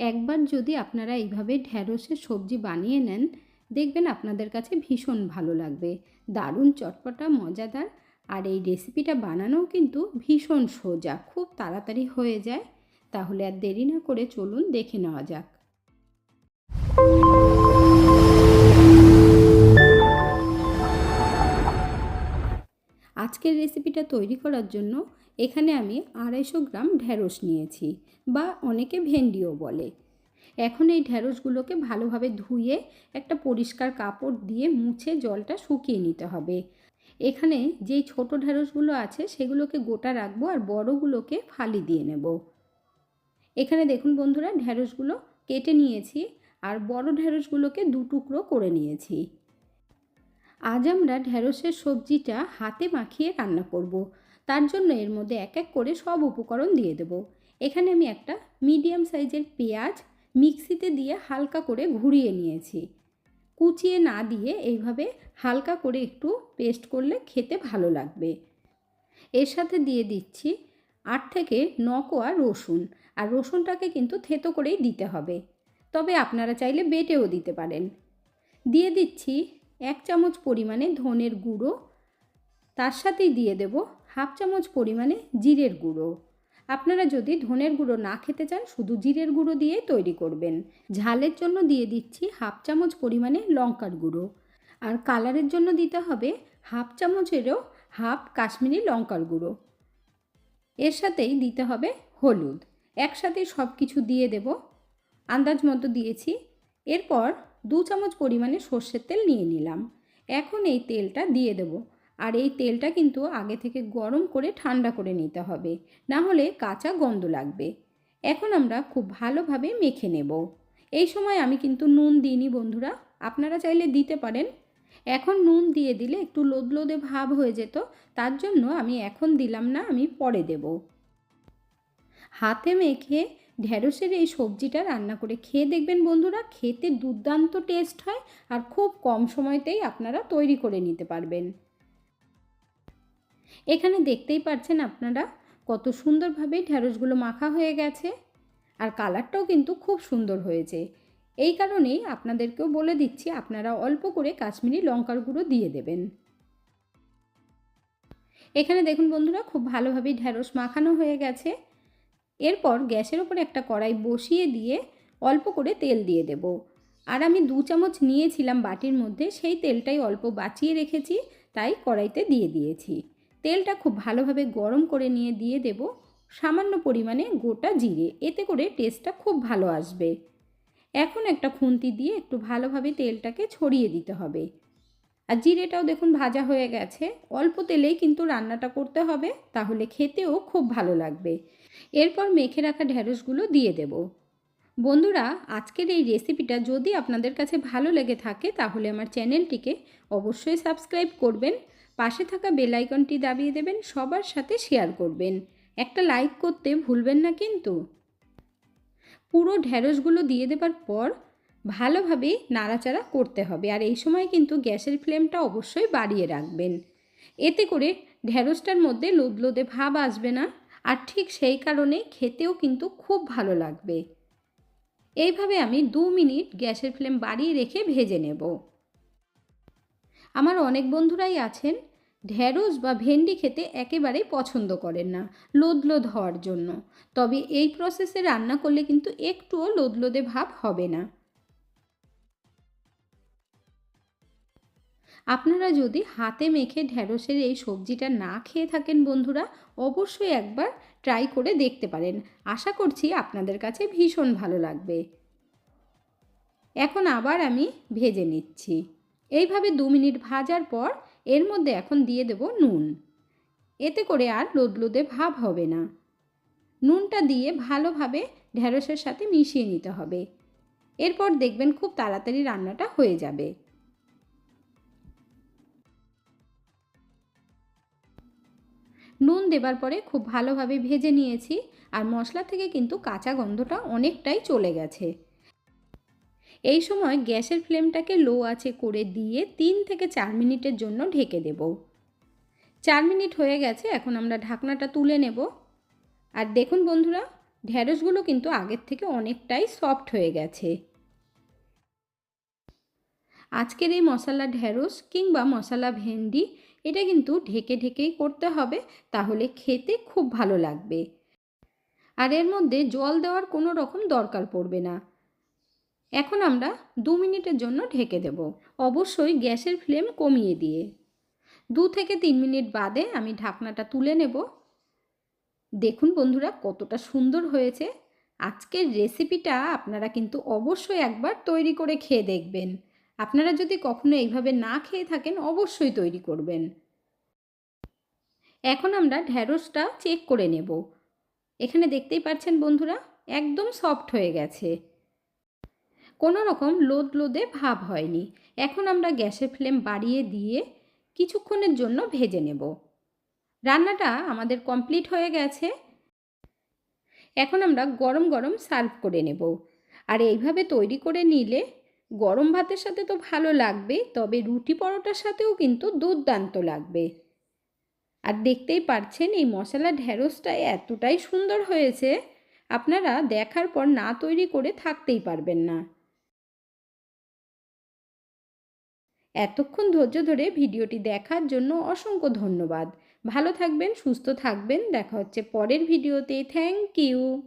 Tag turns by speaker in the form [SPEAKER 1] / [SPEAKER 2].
[SPEAKER 1] একবার যদি আপনারা এইভাবে ঢ্যাঁড়সের সবজি বানিয়ে নেন, দেখবেন আপনাদের কাছে ভীষণ ভালো লাগবে। দারুণ চটপটা, মজাদার। আর এই রেসিপিটা বানানোও কিন্তু ভীষণ সোজা, খুব তাড়াতাড়ি হয়ে যায়। তাহলে আর দেরি না করে চলুন দেখে নেওয়া যাক। আজকের রেসিপিটা তৈরি করার জন্য এখানে আমি আড়াইশো গ্রাম ঢ্যাঁড়স নিয়েছি বা অনেকে ভেন্ডিও বলে। এখন এই ঢ্যাঁড়সগুলোকে ভালোভাবে ধুয়ে একটা পরিষ্কার কাপড় দিয়ে মুছে জলটা শুকিয়ে নিতে হবে। এখানে যেই ছোট ঢ্যাঁড়সগুলো আছে সেগুলোকে গোটা রাখব আর বড়গুলোকে ফালি দিয়ে নেব। এখানে দেখুন বন্ধুরা ঢ্যাঁড়সগুলো কেটে নিয়েছি আর বড় ঢ্যাঁড়সগুলোকে দু টুকরো করে নিয়েছি। আজ আমরা ঢ্যাঁড়সের সবজিটা হাতে মাখিয়ে রান্না করব। তার জন্য এর মধ্যে এক এক করে সব উপকরণ দিয়ে দেব। এখানে আমি একটা মিডিয়াম সাইজের পেঁয়াজ মিক্সিতে দিয়ে হালকা করে ঘুরিয়ে নিয়েছি। কুচিয়ে না দিয়ে এইভাবে হালকা করে একটু পেস্ট করলে খেতে ভালো লাগবে। এর সাথে দিয়ে দিচ্ছি আট থেকে ন কোয়া রসুন। আর রসুনটাকে কিন্তু থেতো করেই দিতে হবে। তবে আপনারা চাইলে বেটেও দিতে পারেন। দিয়ে দিচ্ছি এক চামচ পরিমাণে ধনের গুঁড়ো। তার সাথেই দিয়ে দেব হাফ চামচ পরিমাণে জিরের গুঁড়ো। আপনারা যদি ধনের গুঁড়ো না খেতে চান, শুধু জিরের গুঁড়ো দিয়ে তৈরি করবেন। ঝালের জন্য দিয়ে দিচ্ছি হাফ চামচ পরিমাণে লঙ্কার গুঁড়ো। আর কালারের জন্য দিতে হবে হাফ চামচেরও হাফ কাশ্মীরি লঙ্কার গুঁড়ো। এর সাথেই দিতে হবে হলুদ। একসাথে সব কিছু দিয়ে দেব। আন্দাজ মতো দিয়েছি। এরপর দু চামচ পরিমাণে সর্ষের তেল নিয়ে নিলাম। এখন এই তেলটা দিয়ে দেব। আর এই তেলটা কিন্তু আগে থেকে গরম করে ঠান্ডা করে নিতে হবে। না হলে কাঁচা গন্ধ লাগবে। এখন আমরা খুব ভালোভাবে মেখে নেব। এই সময় আমি কিন্তু নুন দিইনি বন্ধুরা। আপনারা চাইলে দিতে পারেন। এখন নুন দিয়ে দিলে একটু লোদলোদে ভাব হয়ে যেত। তার জন্য আমি এখন দিলাম না, আমি পরে দেব। হাতে মেখে ঢ্যাঁড়সের এই সবজিটা রান্না করে খেয়ে দেখবেন বন্ধুরা, খেতে দুর্দান্ত টেস্ট হয় আর খুব কম সময়তেই আপনারা তৈরি করে নিতে পারবেন। এখানে দেখতেই পাচ্ছেন আপনারা কত সুন্দরভাবে ঢ্যাঁড়সগুলো মাখা হয়ে গেছে আর কালারটাও কিন্তু খুব সুন্দর হয়েছে। এই কারণেই আপনাদেরকেও বলে দিচ্ছি, আপনারা অল্প করে কাশ্মীরি লঙ্কার গুঁড়ো দিয়ে দেবেন। এখানে দেখুন বন্ধুরা, খুব ভালোভাবেই ঢ্যাঁড়স মাখানো হয়ে গেছে। এরপর গ্যাসের ওপরে একটা কড়াই বসিয়ে দিয়ে অল্প করে তেল দিয়ে দেব। আর আমি দু চামচ নিয়েছিলাম বাটির মধ্যে, সেই তেলটাই অল্প বাঁচিয়ে রেখেছি, তাই কড়াইতে দিয়ে দিয়েছি। তেলটা খুব ভালোভাবে গরম করে নিয়ে দিয়ে দেব সামান্য পরিমাণে গোটা জিরে, এতে করে টেস্টটা খুব ভালো আসবে। এখন একটা খুন্তি দিয়ে একটু ভালোভাবে তেলটাকে ছড়িয়ে দিতে হবে। আর জিরেটাও দেখুন ভাজা হয়ে গেছে, অল্প তেলেই কিন্তু রান্নাটা করতে হবে, তাহলে খেতেও খুব ভালো লাগবে। এরপর মেখে রাখা ঢ্যাঁড়সগুলো দিয়ে দেব। বন্ধুরা, আজকের এই রেসিপিটা যদি আপনাদের কাছে ভালো লেগে থাকে, তাহলে আমার চ্যানেলটিকে অবশ্যই সাবস্ক্রাইব করবেন, পাশে থাকা বেল আইকনটি দাবিয়ে দেবেন, সবার সাথে শেয়ার করবেন। একটা লাইক করতে ভুলবেন না কিন্তু। পুরো ঢ্যাঁড়সগুলো দিয়ে দেবার পর ভালোভাবে নাড়াচাড়া করতে হবে আর এই সময় কিন্তু গ্যাসের ফ্লেমটা অবশ্যই বাড়িয়ে রাখবেন। এতে করে ঢ্যাঁড়সটার মধ্যে লোদলোদে ভাব আসবে না। আর ঠিক সেই কারণে খেতেও কিন্তু খুব ভালো লাগবে। এইভাবে আমি দু মিনিট গ্যাসের ফ্লেম বাড়িয়ে রেখে ভেজে নেব। আমার অনেক বন্ধুরাই আছেন ঢ্যাঁড়স বা ভেন্ডি খেতে একেবারেই পছন্দ করেন না, লোদলোদ হওয়ার জন্য। তবে এই প্রসেসে রান্না করলে কিন্তু একটুও লোদলোদে ভাব হবে না। আপনারা যদি হাতে মেখে ঢ্যাঁড়সের এই সবজিটা না খেয়ে থাকেন বন্ধুরা, অবশ্যই একবার ট্রাই করে দেখতে পারেন। আশা করছি আপনাদের কাছে ভীষণ ভালো লাগবে। এখন আবার আমি ভেজে নিচ্ছি। এইভাবে দু মিনিট ভাজার পর এর মধ্যে এখন দিয়ে দেব নুন। এতে করে আর লোদলোদে ভাব হবে না। নুনটা দিয়ে ভালোভাবে ঢ্যাঁড়সের সাথে মিশিয়ে নিতে হবে। এরপর দেখবেন খুব তাড়াতাড়ি রান্নাটা হয়ে যাবে। নুন দেবার পরে খুব ভালোভাবে ভেজে নিয়েছি আর মশলা থেকে কিন্তু কাঁচা গন্ধটা অনেকটাই চলে গেছে। এই সময় গ্যাসের ফ্লেমটাকে লো আছে করে দিয়ে তিন থেকে চার মিনিটের জন্য ঢেকে দেব। চার মিনিট হয়ে গেছে, এখন আমরা ঢাকনাটা তুলে নেব। আর দেখুন বন্ধুরা ঢ্যাঁড়সগুলো কিন্তু আগের থেকে অনেকটাই সফট হয়ে গেছে। আজকের এই মশলা ঢ্যাঁড়স কিংবা মশলা ভেন্ডি এটা কিন্তু ঢেকে ঢেকেই করতে হবে, তাহলে খেতে খুব ভালো লাগবে। আর এর মধ্যে জল দেওয়ার কোনো রকম দরকার পড়বে না। এখন আমরা দু মিনিটের জন্য ঢেকে দেব। অবশ্যই গ্যাসের ফ্লেম কমিয়ে দিয়ে। দু থেকে তিন মিনিট বাদে আমি ঢাকনাটা তুলে নেব। দেখুন বন্ধুরা, কতটা সুন্দর হয়েছে। আজকের রেসিপিটা আপনারা কিন্তু অবশ্যই একবার তৈরি করে খেয়ে দেখবেন। আপনারা যদি কখনো এইভাবে না খেয়ে থাকেন, অবশ্যই তৈরি করবেন। এখন আমরা ঢ্যাঁড়সটা চেক করে নেব। এখানে দেখতেই পাচ্ছেন বন্ধুরা, একদম সফট হয়ে গেছে। কোনো রকম লোদ লোদে ভাব হয়নি। এখন আমরা গ্যাসের ফ্লেম বাড়িয়ে দিয়ে কিছুক্ষণের জন্য ভেজে নেব। রান্নাটা আমাদের কমপ্লিট হয়ে গেছে। এখন আমরা গরম গরম সার্ভ করে নেব। আর এইভাবে তৈরি করে নিলে গরম ভাতের সাথে তো ভালো লাগবে, তবে রুটি পরোটার সাথেও কিন্তু দুর্দান্ত লাগবে। আর দেখতেই পারছেন এই মশলা ঢ্যাঁড়সটা এতটাই সুন্দর হয়েছে, আপনারা দেখার পর না তৈরি করে থাকতেই পারবেন না। এতক্ষণ ধৈর্য ধরে ভিডিওটি দেখার জন্য অসংখ্য ধন্যবাদ। ভালো থাকবেন, সুস্থ থাকবেন, দেখা হচ্ছে পরের ভিডিওতে। Thank you.